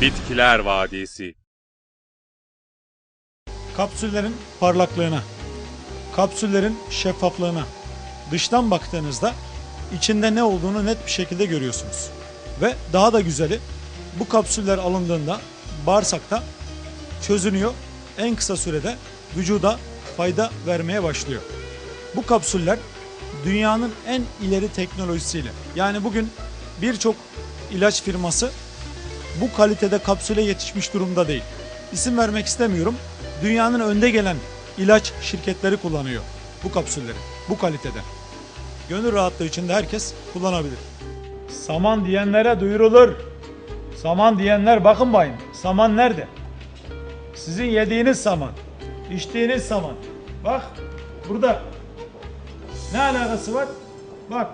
Bitkiler Vadisi Kapsüllerin parlaklığına, kapsüllerin şeffaflığına dıştan baktığınızda içinde ne olduğunu net bir şekilde görüyorsunuz. Ve daha da güzeli bu kapsüller alındığında bağırsakta çözünüyor. En kısa sürede vücuda fayda vermeye başlıyor. Bu kapsüller dünyanın en ileri teknolojisiyle yani bugün birçok ilaç firması bu kalitede kapsüle yetişmiş durumda değil. İsim vermek istemiyorum. Dünyanın önde gelen ilaç şirketleri kullanıyor bu kapsülleri bu kalitede. Gönül rahatlığı içinde herkes kullanabilir. Saman diyenlere duyurulur. Saman diyenler bakın bayım. Saman nerede? Sizin yediğiniz saman, içtiğiniz saman. Bak burada. Ne alakası var? Bak.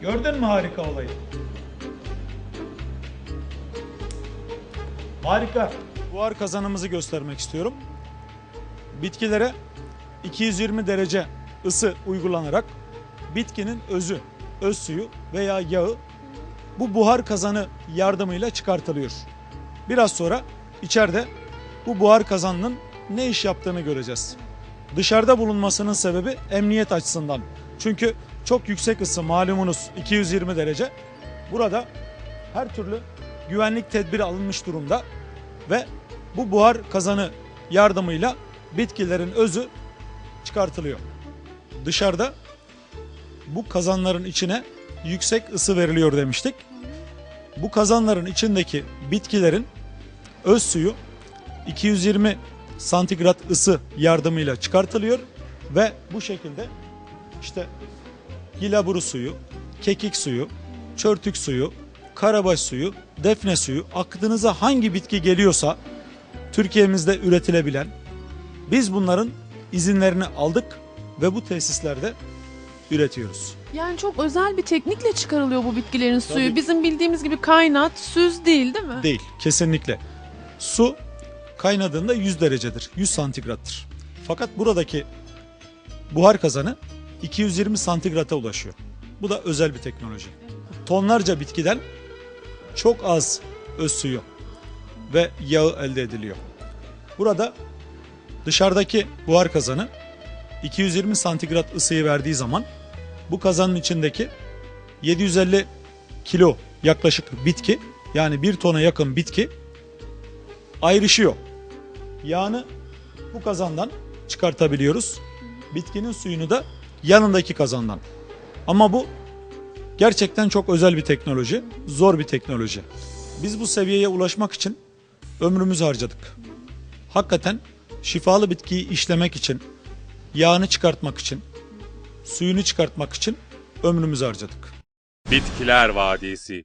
Gördün mü harika olayı? Harika. Buhar kazanımızı göstermek istiyorum. Bitkilere 220 derece ısı uygulanarak bitkinin özü, öz suyu veya yağı bu buhar kazanı yardımıyla çıkartılıyor. Biraz sonra içeride bu buhar kazanının ne iş yaptığını göreceğiz. Dışarıda bulunmasının sebebi emniyet açısından. Çünkü çok yüksek ısı malumunuz 220 derece. Burada her türlü güvenlik tedbiri alınmış durumda ve bu buhar kazanı yardımıyla bitkilerin özü çıkartılıyor. Dışarıda bu kazanların içine yüksek ısı veriliyor demiştik. Bu kazanların içindeki bitkilerin öz suyu 220 santigrat ısı yardımıyla çıkartılıyor ve bu şekilde işte gilaburu suyu, kekik suyu, çörtük suyu, karabaş suyu, defne suyu aklınıza hangi bitki geliyorsa Türkiye'mizde üretilebilen biz bunların izinlerini aldık ve bu tesislerde üretiyoruz. Yani çok özel bir teknikle çıkarılıyor bu bitkilerin suyu. Tabii. Bizim bildiğimiz gibi kaynat, süz değil değil mi? Değil kesinlikle. Su kaynadığında 100 derecedir. 100 santigrattır. Fakat buradaki buhar kazanı 220 santigrata ulaşıyor. Bu da özel bir teknoloji. Tonlarca bitkiden çok az öz suyu ve yağı elde ediliyor. Burada dışarıdaki buhar kazanı 220 santigrat ısıyı verdiği zaman bu kazanın içindeki 750 kilo yaklaşık bitki yani bir tona yakın bitki ayrışıyor. Yağını bu kazandan çıkartabiliyoruz. Bitkinin suyunu da yanındaki kazandan. Ama bu gerçekten çok özel bir teknoloji, zor bir teknoloji. Biz bu seviyeye ulaşmak için ömrümüzü harcadık. Hakikaten şifalı bitkiyi işlemek için, yağını çıkartmak için, suyunu çıkartmak için ömrümüzü harcadık. Bitkiler Vadisi